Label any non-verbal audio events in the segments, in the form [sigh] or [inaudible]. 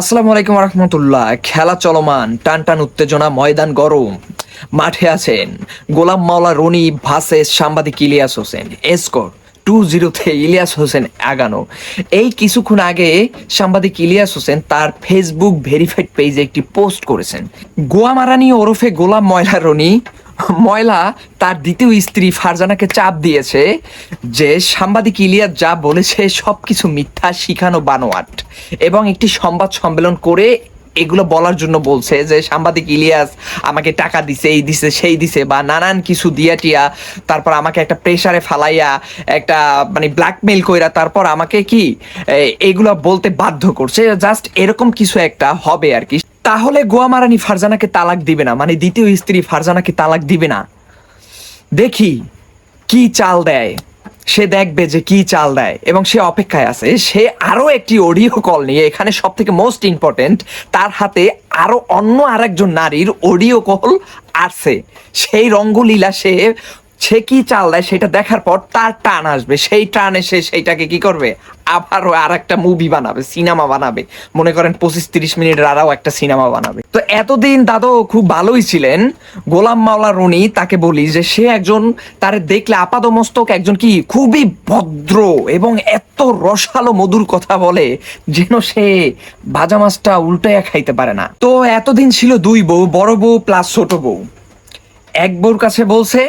আসসালামু আলাইকুম রহমতুল্লাহ খেলা চলমান টান টান উত্তেজনা, ময়দান গরম। মাঠে আছেন গোলাম মাওলা রনি ভাসেস সাংবাদিক ইলিয়াস হোসেন, এসকোর টু জিরোতে ইলিয়াস হোসেন আগানো। এই কিছুক্ষণ আগে সাংবাদিক ইলিয়াস হোসেন তার ফেসবুক ভেরিফাইড পেজে একটি পোস্ট করেছেন। গোয়া মারানি ওরফে গোলাম ময়লা রনি ময়লা তার দ্বিতীয় স্ত্রী ফারজানাকে চাপ দিয়েছে যে সাংবাদিক ইলিয়াস যা বলেছে সবকিছু মিথ্যা, শিখানো বানোয়াট। এবং একটি সংবাদ সম্মেলন করে এগুলো বলার জন্য বলছে যে সাংবাদিক ইলিয়াস আমাকে টাকা দিছে, এই দিছে, সেই দিছে বা নানান কিছু দিয়া টিয়া তারপর আমাকে একটা প্রেসারে ফালাইয়া, একটা মানে ব্ল্যাকমেল কইরা তারপর আমাকে কি এগুলো বলতে বাধ্য করছে। জাস্ট এরকম কিছু একটা হবে আর কি। তাহলে গোয়া মারানি ফারজানাকে তালাক দিবে না মানে দ্বিতীয় স্ত্রী ফারজানাকে তালাক দিবে না। দেখি কি চাল দেয়। সে দেখবে যে কি চাল দেয় এবং সে অপেক্ষায় আছে। সে আরও একটি অডিও কল নিয়ে এখানে সব থেকে মোস্ট ইম্পর্টেন্ট তার হাতে আরও অন্য আরেকজন নারীর অডিও কল আছে। সেই রঙ্গলীলা সে সে কি চাল দেয় সেটা দেখার পর তার টান আসবে। সেই টান এসে সেইটাকে কি করবে? আবারও আর একটা মুভি বানাবে সিনেমা বানাবে। মনে করেন পঁচিশ তিরিশ মিনিটের আরও একটা সিনেমা বানাবে। তো এতদিন দাদু খুব ভালোই ছিলেন। গোলাম মাওলা রনি তাকে বলি যে সে একজন, তারে দেখলে আপাদমস্তক একজন কি খুবই ভদ্র এবং এত রসালো মধুর কথা বলে যেন সে ভাজা মাছটা উল্টাইয়া খাইতে পারে না। তো এতদিন ছিল দুই বউ, বড় বউ প্লাস ছোট বউ। এক বউর কাছে বলছে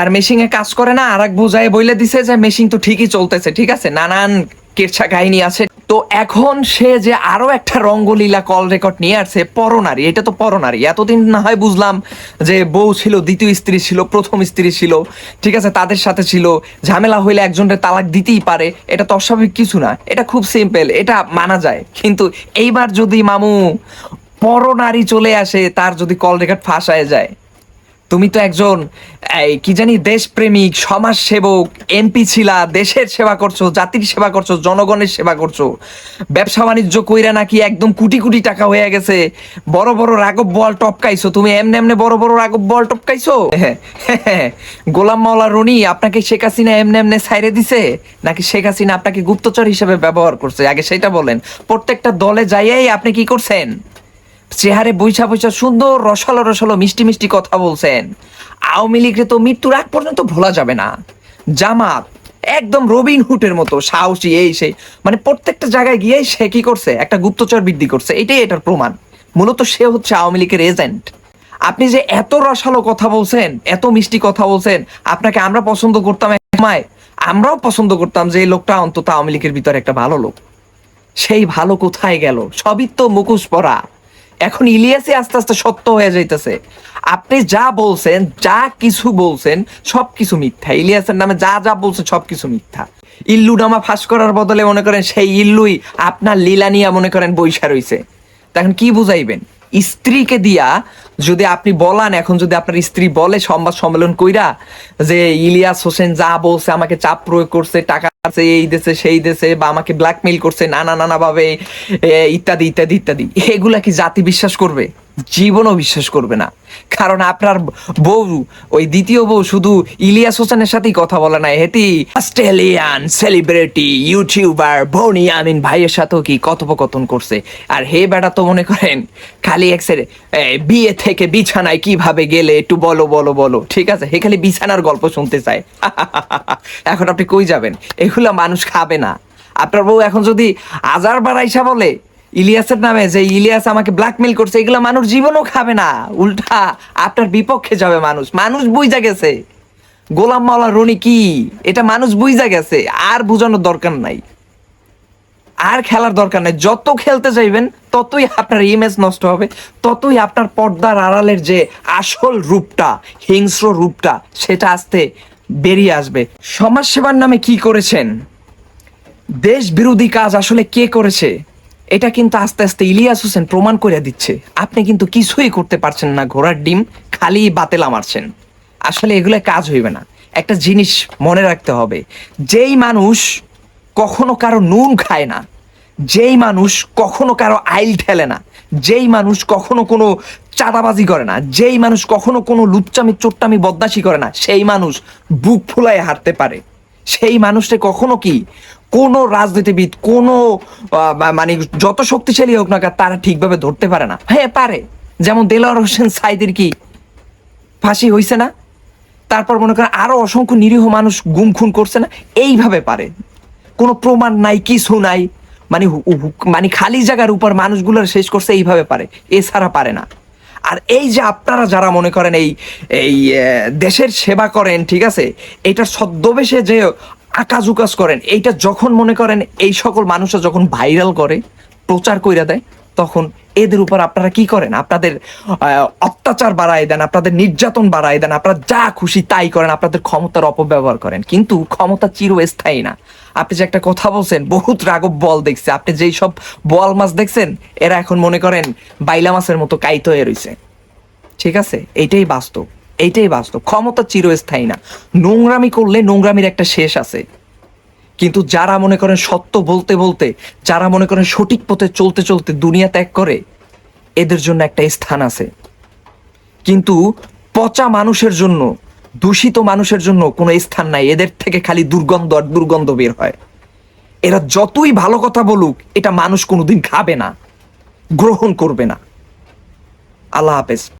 তার মেশিনে কাজ করে না আর এক বউ যায় বইলে দিছে যে মেশিন তো ঠিকই চলতেছে, ঠিক আছে? নানান কেরছা কাহিনী আছে। তো এখন সে যে আরও একটা রঙ্গলীলা কল রেকর্ড নিয়ে আসছে পরনারী এটা তো পরনারী এতদিন না হয় বুঝলাম যে বউ ছিল, দ্বিতীয় স্ত্রী ছিল, প্রথম স্ত্রী ছিল, ঠিক আছে? তাদের সাথে ছিল। ঝামেলা হইলে একজনের তালাক দিতেই পারে, এটা তো অস্বাভাবিক কিছু না। এটা খুব সিম্পল এটা মানা যায়। কিন্তু এইবার যদি মামু পরনারী চলে আসে, তার যদি কল রেকর্ড ফাঁস হয়ে যায় তুমি তো একজন কি জানি, দেশপ্রেমিক সমাজ সেবক এমপি ছিলা, দেশের সেবা করছ, জাতির সেবা করছ, জনগণের সেবা করছ। ব্যবসা বাণিজ্য কইরা নাকি একদম কোটি কোটি টাকা হয়ে গেছে। বড় বড় রাগব বল টপকাইছো, তুমি এমনি এমনি বড় বড় রাগব বল টপকাইছো? [laughs] গোলাম মাওলা রনি, আপনাকে শেখ হাসিনা এমনি এমনি সাইরে দিছে? নাকি শেখ হাসিনা আপনাকে গুপ্তচর হিসেবে ব্যবহার করছে? আগে সেটা বলেন। প্রত্যেকটা দলে যাইয়াই আপনি কি করছেন? চেহারে বৈশা বৈশা সুন্দর, রসালো রসালো, মিষ্টি মিষ্টি কথা বলছেন। আওয়ামী লীগকে তো মৃত্যুর আগ পর্যন্ত ভোলা যাবে না। জামাত, একদম রবিন হুটের মতো, সাহসী, এই সেই। মানে প্রত্যেকটা জায়গায় গিয়ে সে কি করছে? একটা গুপ্তচর বৃদ্ধি করছে, এটাই এটার প্রমাণ। মূলত সে হচ্ছে আওয়ামী লীগের এজেন্ট। আপনি যে এত রসালো কথা বলছেন, এত মিষ্টি কথা বলছেন, আপনাকে আমরা পছন্দ করতাম সময়, আমরাও পছন্দ করতাম যে লোকটা অন্তত আওয়ামী লীগের ভিতরে একটা ভালো লোক। সেই ভালো কোথায় গেল? সবই তো মুখোশ পরা। এখন ইলিয়াসে আস্তে আস্তে সত্য হয়ে যাইতেছে। আপনি যা বলছেন, যা কিছু বলছেন সব কিছু মিথ্যা। ইলিয়াসের নামে যা যা বলছেন সব কিছু মিথ্যা। ইল্লু নামা ফাঁস করার বদলে মনে করেন সেই ইল্লুই আপনার লীলা নিয়ে মনে করেন বৈশা রইছে। তখন কি বুঝাইবেন? স্ত্রীকে দিয়া যদি আপনি বলান, এখন যদি আপনার স্ত্রী বলে সংবাদ সম্মেলন কইরা যে ইলিয়াস হোসেন যা বলছে, আমাকে চাপ প্রয়োগ করছে, টাকা আছে, এই দেশে, সেই দেশে, বা আমাকে ব্ল্যাকমেইল করছে, নানা, নানাভাবে ইত্যাদি ইত্যাদি ইত্যাদি, এগুলা কি জাতি বিশ্বাস করবে? জীবনও বিশ্বাস করবে না। কারণ আপনার বউ, ওই দ্বিতীয় বউ শুধু ইলিয়াস হোসেনের সাথেই কথা বলে না হেতি Australian celebrity, YouTuber, Boni Amin ভাইয়ের সাথেও কি কথোপকথন করছে। আর হে বেটা, তো মনে করেন খালি এক্সের বিয়ে থেকে বিছানায় কীভাবে গেলে একটু বলো বলো বলো, ঠিক আছে? হে খালি বিছানার গল্প শুনতে চায়। [laughs] এখন আপনি কই যাবেন? এগুলা মানুষ খাবে না। আপনার বউ এখন যদি হাজার বার আইসা বলে ইলিয়াসের নামে যে ইলিয়াস আমাকে ব্ল্যাকমেল করছে, এগুলো মানুষ জীবনও খাবে না। উল্টা, আপনার বিপক্ষে যাবে মানুষ। মানুষ বুঝা গেছে। গোলাম মাওলা রনি কি? এটা মানুষ বুঝা গেছে। আর বুঝানোর দরকার নাই। আর খেলার দরকার নেই। যত খেলতে চাইবেন ততই আপনার ইমেজ নষ্ট হবে। ততই আপনার পর্দার আড়ালের যে আসল রূপটা, হিংস্র রূপটা, সেটা আসতে বেরিয়ে আসবে। সমাজ সেবার নামে কি করেছেন? দেশ বিরোধী কাজ আসলে কে করেছে? এটা কিন্তু আস্তে আস্তে ইলিয়াস হোসেন প্রমাণ করে দিচ্ছে। আপনি কিন্তু কিছুই করতে পারছেন না, ঘোড়ার ডিম খালি বাতেলা মারছেন। আসলে এগুলো কাজ হইবে না। একটা জিনিস মনে রাখতে হবে, যেই মানুষ কখনো কারও নুন খায় না, যেই মানুষ কখনো কারও আইল ঠেলে না, যেই মানুষ কখনো কোনো চাঁদাবাজি করে না, যেই মানুষ কখনো কোনো লুচ্চামি, চোট্টামি, বদমাশি করে না, সেই মানুষ বুক ফুলায় হারতে পারে। সেই মানুষটা কখনো কি কোনো রাজনীতিবিদ, কোনো মানে যত শক্তিশালী হোক না তারা ঠিকভাবে ধরতে পারে না। হ্যাঁ পারে। যেমন দেলোয়ার হোসেন সাইদের কি ফাঁসি হইছে না? তারপর মনে করেন আরও অসংখ্য নিরীহ মানুষ গুম খুন করছে না? এইভাবে পারে। কোনো প্রমাণ নাই, কিছু নাই। মানে মানে খালি জায়গার উপর মানুষগুলোর শেষ করছে, এইভাবে পারে। এছাড়া পারে না। আর এই যে আপনারা যারা মনে করেন এই এই দেশের সেবা করেন, ঠিক আছে? এইটার ছদ্মবেশে যে আকাজ উকাজ করেন। এইটা যখন মনে করেন এই সকল মানুষরা যখন ভাইরাল করে, প্রচার কইরা দেয়, তখন এদের উপর আপনারা কি করেন? আপনাদের অত্যাচার বাড়ায় দেন, আপনাদের নির্যাতন বাড়ায় দেন, আপনারা যা খুশি তাই করেন, আপনাদের ক্ষমতার অপব্যবহার করেন। কিন্তু ক্ষমতা চিরস্থায়ী না। আপনি যে একটা কথা বলছেন, বহুত রাগব বল দেখছে। আপনি যেই সব বল মাছ দেখছেন, এরা এখন মনে করেন বাইলা মাছের মতো কাইত হয়ে রইছে। ঠিক আছে? এইটাই বাস্তব। এইটাই বাস্তব, ক্ষমতা চিরস্থায়ী না। নোংরামি করলে নোংরামির একটা শেষ আছে। কিন্তু যারা মনে করেন সত্য বলতে বলতে, যারা মনে করেন সঠিক পথে চলতে চলতে দুনিয়া ত্যাগ করে, এদের জন্য একটা স্থান আছে। কিন্তু পচা মানুষের জন্য, দূষিত মানুষের জন্য কোনো স্থান নাই। এদের থেকে খালি দুর্গন্ধ আর দুর্গন্ধ বের হয়। এরা যতই ভালো কথা বলুক, এটা মানুষ কোনোদিন খাবে না, গ্রহণ করবে না। আল্লাহ হাফেজ।